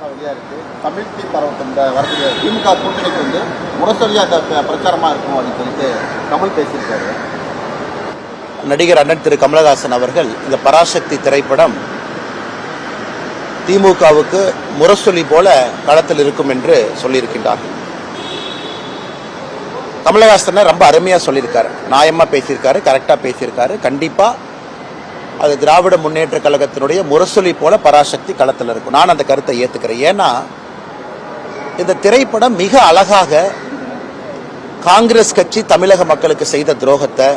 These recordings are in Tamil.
படம் வெளியா தமிழ் தீ பரவட்டும் வரக்கூடிய திமுக கூட்டணிக்கு வந்து முரசொலியா அந்த பிரச்சாரமா இருக்கும் அப்படின்னு சொல்லிட்டு கமல் பேசியிருக்காரு. நடிகர் அண்ணன் திரு கமலஹாசன் அவர்கள் இந்த பராசக்தி திரைப்படம் திமுகவுக்கு முரசொலி போல களத்தில் இருக்கும் என்று சொல்லியிருக்கின்றார்கள் கமலஹாசனை ரொம்ப அருமையா சொல்லியிருக்காரு. நியாயமா பேசியிருக்காரு கரெக்டா பேசியிருக்காரு. கண்டிப்பா அது திராவிட முன்னேற்ற கழகத்தினுடைய முரசொலி போல பராசக்தி களத்தில் இருக்கும். நான் அந்த கருத்தை ஏற்றுக்கிறேன் ஏன்னா இந்த திரைப்படம் மிக அழகாக காங்கிரஸ் கட்சி தமிழக மக்களுக்கு செய்த துரோகத்தை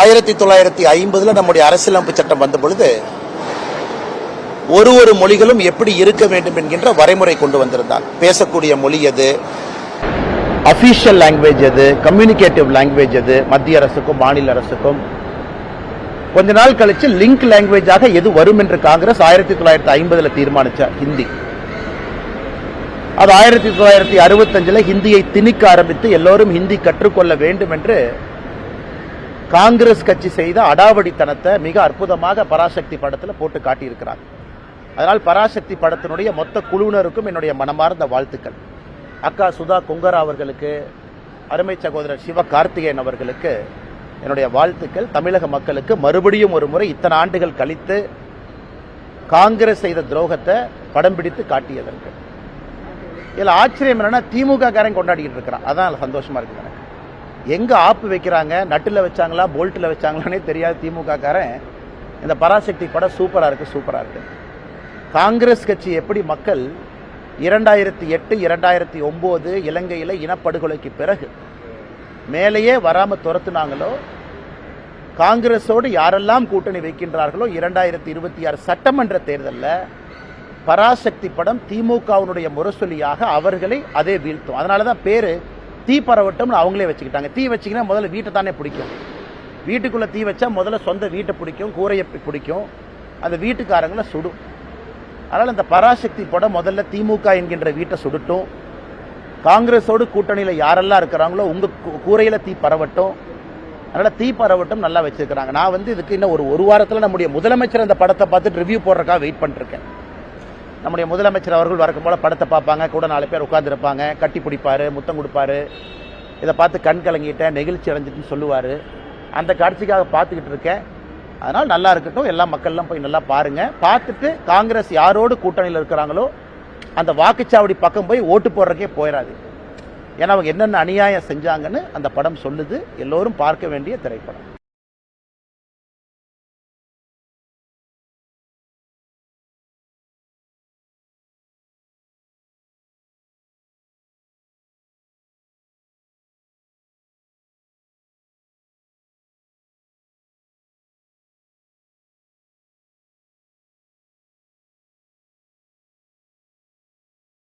ஆயிரத்தி தொள்ளாயிரத்தி ஐம்பதுல நம்முடைய அரசியலமைப்பு சட்டம் வந்த பொழுது ஒரு ஒரு மொழிகளும் எப்படி இருக்க வேண்டும் என்கின்ற வரைமுறை கொண்டு வந்திருந்தார். பேசக்கூடிய மொழி எது? அபிஷியல் லாங்குவேஜ் எது? கம்யூனிகேட்டிவ் லாங்குவேஜ் எது? மத்திய அரசுக்கும் மாநில அரசுக்கும் கொஞ்ச நாள் கழிச்சு லிங்க் லாங்குவேஜாக எது வரும் என்று காங்கிரஸ் ஆயிரத்தி தொள்ளாயிரத்தி ஐம்பதுல தீர்மானிச்சார் ஹிந்தி. அது ஆயிரத்தி தொள்ளாயிரத்தி அறுபத்தஞ்சில் ஹிந்தியை திணிக்க ஆரம்பித்து எல்லோரும் ஹிந்தி கற்றுக்கொள்ள வேண்டும் என்று காங்கிரஸ் கட்சி செய்த அடாவடித்தனத்தை மிக அற்புதமாக பராசக்தி படத்தில் போட்டு காட்டியிருக்கிறார். அதனால் பராசக்தி படத்தினுடைய மொத்த குழுவினருக்கும் என்னுடைய மனமார்ந்த வாழ்த்துக்கள். அக்கா சுதா குங்கரா அவர்களுக்கு அருமை சகோதரர் சிவ கார்த்திகேயன் அவர்களுக்கு என்னுடைய வாழ்த்துக்கள். தமிழக மக்களுக்கு மறுபடியும் ஒரு முறை இத்தனை ஆண்டுகள் கழித்து காங்கிரஸ் செய்த துரோகத்தை படம் பிடித்து காட்டியதற்கு. இதில் ஆச்சரியம் என்னன்னா திமுக காரன் கொண்டாடிக்கிட்டு இருக்கிறான். அதான் சந்தோஷமா இருக்கு எனக்கு. எங்க ஆப்பு வைக்கிறாங்க? நட்டுல வச்சாங்களா? போல்ட்டில் வச்சாங்களானே தெரியாது திமுக காரன் இந்த பராசக்தி படம் சூப்பரா இருக்கு சூப்பரா இருக்கு. காங்கிரஸ் கட்சி எப்படி மக்கள் இரண்டாயிரத்தி எட்டு இரண்டாயிரத்தி ஒம்பது இலங்கையில் இனப்படுகொலைக்கு பிறகு மேலேயே வராமல் துரத்துனாங்களோ காங்கிரஸோடு யாரெல்லாம் கூட்டணி வைக்கின்றார்களோ இரண்டாயிரத்தி இருபத்தி ஆறு சட்டமன்ற தேர்தலில் பராசக்தி படம் திமுகவினுடைய முரசொலியாக அவர்களை அதே வீழ்த்தும். அதனால தான் பேர் தீ பரவட்டம்னு அவங்களே வச்சுக்கிட்டாங்க. தீ வச்சிங்கன்னா முதல்ல வீட்டை தானே பிடிக்கும். வீட்டுக்குள்ளே தீ வச்சா முதல்ல சொந்த வீட்டை பிடிக்கும் கூரையை பிடிக்கும். அந்த வீட்டுக்காரங்களை சுடும். அதனால் இந்த பராசக்தி படம் முதல்ல திமுக என்கின்ற வீட்டை சுடட்டும். காங்கிரஸோடு கூட்டணியில் யாரெல்லாம் இருக்கிறாங்களோ உங்கள் கூரையில் தீ பரவட்டும். அதனால் தீ பரவட்டும் நல்லா வச்சுருக்கிறாங்க. நான் வந்து இதுக்கு இன்னும் ஒரு ஒரு வாரத்தில் நம்முடைய முதலமைச்சர் அந்த படத்தை பார்த்துட்டு ரிவ்யூ போடுறக்காக வெயிட் பண்ணிருக்கேன். நம்முடைய முதலமைச்சர் அவர்கள் வரக்கும் போல படத்தை பார்ப்பாங்க கூட நாலு பேர் உட்காந்துருப்பாங்க கட்டி பிடிப்பார் முத்தம் கொடுப்பாரு. இதை பார்த்து கண் கலங்கிட்டேன் நெகிழ்ச்சி அடைஞ்சிட்டுன்னு சொல்லுவார். அந்த காட்சிக்காக பார்த்துக்கிட்டு இருக்கேன். அதனால் நல்லா இருக்கட்டும் எல்லா மக்கள்லாம் போய் நல்லா பாருங்கள் பார்த்துட்டு காங்கிரஸ் யாரோடு கூட்டணியில் இருக்கிறாங்களோ அந்த வாக்குச்சாவடி பக்கம் போய் ஓட்டு போடுறக்கே போயிடாது ஏன்னா அவங்க என்னென்ன அநியாயம் செஞ்சாங்கன்னு அந்த படம் சொல்லுது. எல்லோரும் பார்க்க வேண்டிய திரைப்படம்.